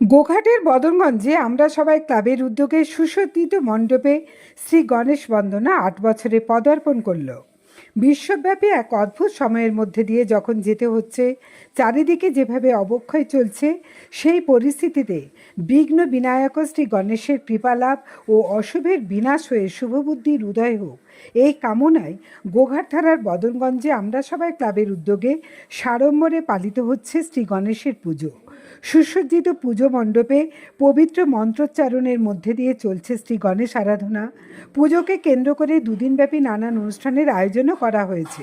গোঘাটের বদনগঞ্জে আমরা সবাই ক্লাবের উদ্যোগে সুসজ্জিত মণ্ডপে শ্রী গণেশ বন্দনা আট বছরে পদার্পণ করল। বিশ্বব্যাপী এক অদ্ভুত সময়ের মধ্যে দিয়ে যখন যেতে হচ্ছে, চারিদিকে যেভাবে অবক্ষয় চলছে, সেই পরিস্থিতিতে বিঘ্ন বিনায়ক শ্রী গণেশের কৃপালাভ ও অশুভের বিনাশ হয়ে শুভবুদ্ধির উদয় হোক, এই কামনায় গোঘাট থানার বদনগঞ্জে আমরা সবাই ক্লাবের উদ্যোগে সাড়ম্বরে পালিত হচ্ছে শ্রী গণেশের পুজো। সুসজ্জিত পুজো মণ্ডপে পবিত্র মন্ত্রোচ্চারণের মধ্যে দিয়ে চলছে শ্রী গণেশ আরাধনা। পুজোকে কেন্দ্র করে দুদিনব্যাপী নানান অনুষ্ঠানের আয়োজনও করা হয়েছে।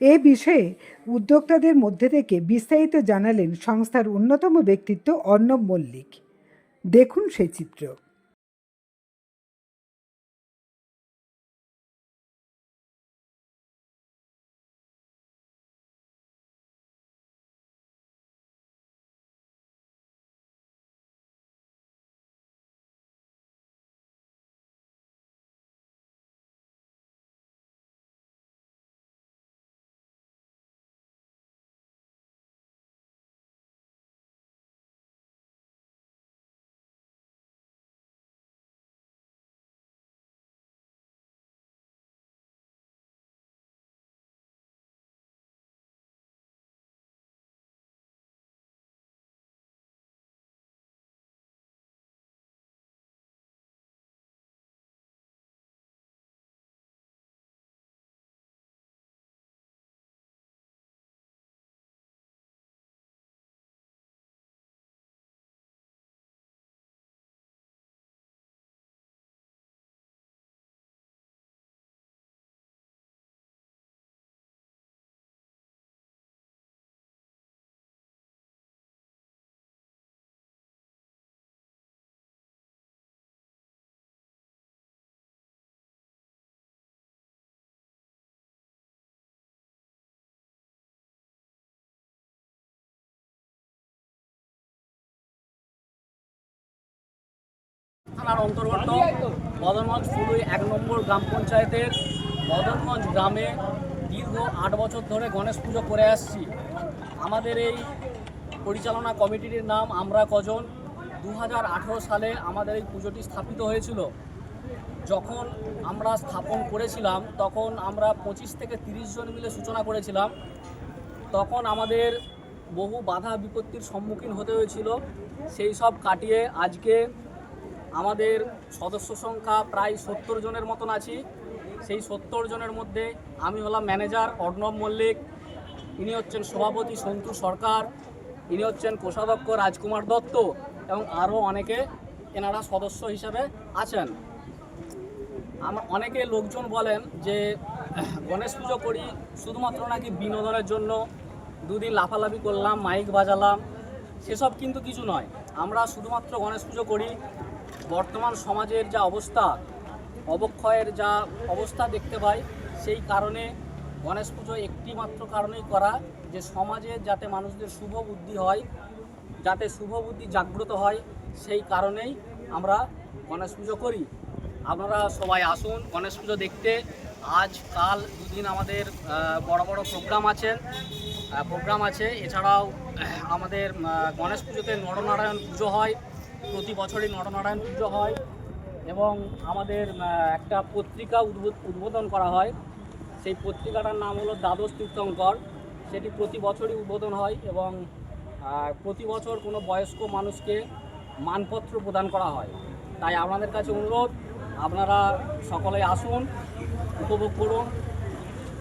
এ বিষয়ে উদ্যোক্তাদের মধ্যে থেকে বিস্তারিত জানালেন সংস্থার অন্যতম ব্যক্তিত্ব অর্ণব মল্লিক। দেখুন সেই চিত্র। থানার অন্তর্গত বদরগঞ্জ ফুলুই এক নম্বর গ্রাম পঞ্চায়েতের বদরগঞ্জ গ্রামে দীর্ঘ আট বছর ধরে গণেশ পুজো করে আসছি। আমাদের এই পরিচালনা কমিটির নাম আমরা কজন? দু হাজার আঠেরো সালে আমাদের এই পুজোটি স্থাপিত হয়েছিল। যখন আমরা স্থাপন করেছিলাম, তখন আমরা পঁচিশ থেকে তিরিশ জন মিলে সূচনা করেছিলাম। তখন আমাদের বহু বাধা বিপত্তির সম্মুখীন হতে হয়েছিল। সেই সব কাটিয়ে আজকে আমাদের সদস্য সংখ্যা প্রায় সত্তর জনের মতন আছি। সেই সত্তর জনের মধ্যে আমি হলাম ম্যানেজার অর্ণব মল্লিক, ইনি হচ্ছেন সভাপতি সন্তু সরকার, ইনি হচ্ছেন কোষাধ্যক্ষ রাজকুমার দত্ত এবং আরও অনেকে এনারা সদস্য হিসাবে আছেন। আমার অনেকে লোকজন বলেন যে, গণেশ পুজো করি শুধুমাত্র নাকি বিনোদনের জন্য। দুদিন লাফালাফি করলাম, মাইক বাজালাম সেসব কিন্তু কিছু নয়। আমরা শুধুমাত্র গণেশ পুজো করি। বর্তমান সমাজের যা অবস্থা, অবক্ষয়ের যা অবস্থা দেখতে পাই, সেই কারণে গণেশ পুজো একটি মাত্র কারণেই করা যে সমাজে যাতে মানুষদের শুভ বুদ্ধি হয়, যাতে শুভ বুদ্ধি জাগ্রত হয়, সেই কারণেই আমরা গণেশ পুজো করি। আপনারা সবাই আসুন গণেশ পুজো দেখতে। আজ, কাল দুদিন আমাদের বড় বড় প্রোগ্রাম আছেন। প্রোগ্রাম আছে। এছাড়াও, আমাদের গণেশ পুজোতে নরনারায়ণ পুজো হয়। প্রতি বছরই নরনারায়ণ পুজো হয় এবং আমাদের একটা পত্রিকা উদ্বোধ- উদ্বোধন করা হয়। সেই পত্রিকাটার নাম হলো দ্বাদশ তীর্থঙ্কর। সেটি প্রতি বছরই উদ্বোধন হয় এবং প্রতি বছর কোনো বয়স্ক মানুষকে মানপত্র প্রদান করা হয়। তাই আপনাদের কাছে অনুরোধ, আপনারা সকলে আসুন, উপভোগ করুন।